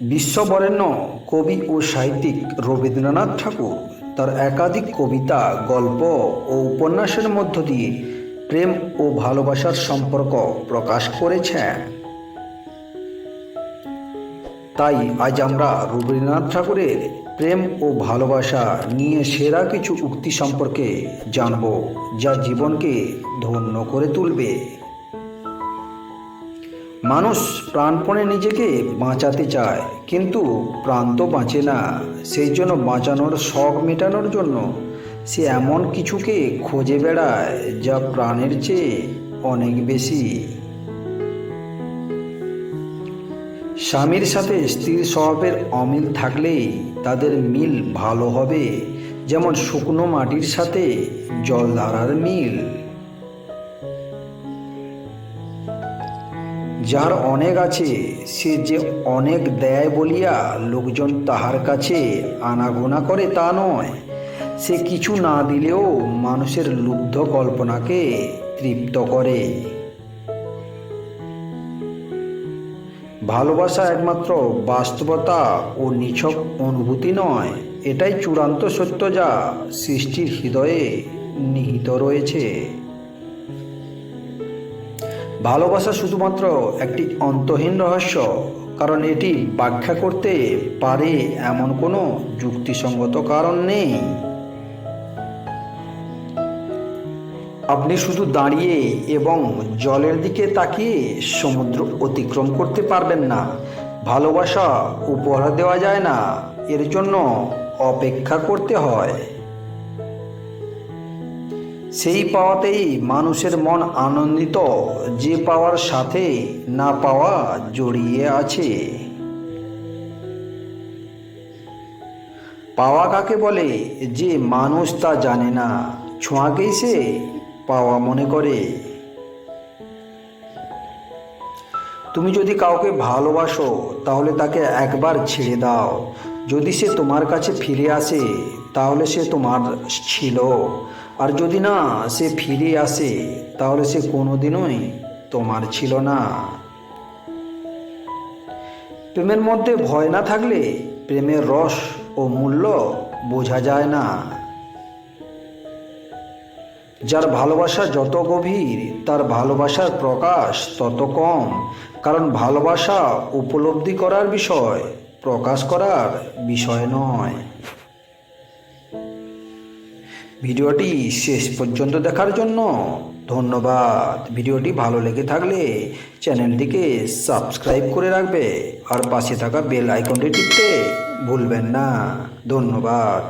বিশ্ববরেণ্য কবি ও সাহিত্যিক রবীন্দ্রনাথ ঠাকুর তার একাধিক কবিতা, গল্প ও উপন্যাসের মধ্য দিয়ে প্রেম ও ভালোবাসার সম্পর্ক প্রকাশ করেছেন। তাই আজ আমরা রবীন্দ্রনাথ ঠাকুরের প্রেম ও ভালোবাসা নিয়ে সেরা কিছু উক্তি সম্পর্কে জানব, যা জীবনকে ধন্য করে তুলবে। মানুষ প্রাণপণে নিজেকে বাঁচাতে চায়, কিন্তু প্রাণ তো বাঁচে না। সেই জন্য বাঁচানোর শখ মেটানোর জন্য সে এমন কিছুকে খুঁজে বেড়ায় যা প্রাণের চেয়ে অনেক বেশি। স্বামীর সাথে স্ত্রীর স্বভাবের অমিল থাকলেই তাদের মিল ভালো হবে, যেমন শুকনো মাটির সাথে জলধারার মিল। যার অনেক আছে, সে যে অনেক দেয় বলিয়া লোকজন তাহার কাছে আনাগোনা করে তা নয়। সে কিছু না দিলেও মানুষের লুব্ধ কল্পনাকে তৃপ্ত করে। ভালোবাসা একমাত্র বাস্তবতা ও নিছক অনুভূতি নয়, এটাই চূড়ান্ত সত্য যা সৃষ্টির হৃদয়ে নিহিত রয়েছে। ভালোবাসা শুধুমাত্র একটি অন্তহীন রহস্য, কারণ এটি ব্যাখ্যা করতে পারে এমন কোনো যুক্তিসঙ্গত কারণ নেই। আপনি শুধু দাঁড়িয়ে এবং জলের দিকে তাকিয়ে সমুদ্র অতিক্রম করতে পারবেন না। ভালোবাসা উপহার দেওয়া যায় না, এর জন্য অপেক্ষা করতে হয়। সেই পাওয়াতেই মানুষের মন আনন্দিত যে পাওয়ার সাথে না পাওয়া জড়িয়ে আছে। পাওয়া কাকে বলে? যে মানুষ তা জানে না ছোঁয়াকেই সে পাওয়া মনে করে। তুমি যদি কাউকে ভালোবাসো তাহলে তাকে একবার ছেড়ে দাও। যদি সে তোমার কাছে ফিরে আসে তাহলে সে তোমার ছিল। আর যদি না সে ফিরে আসে, তাহলে সে কোনোদিনই তোমার ছিল না। প্রেমের মধ্যে ভয় না থাকলে প্রেমের রস ও মূল্য বোঝা যায় না। যার ভালোবাসা যত গভীর, তার ভালোবাসার প্রকাশ তত কম। কারণ ভালোবাসা উপলব্ধি করার বিষয়, প্রকাশ করার বিষয় নয়। ভিডিওটি শেষ পর্যন্ত দেখার জন্য ধন্যবাদ। ভিডিওটি ভালো লেগে থাকলে চ্যানেলটিকে সাবস্ক্রাইব করে রাখবে আর পাশে থাকা বেল আইকনটি টিপতে ভুলবেন না। ধন্যবাদ।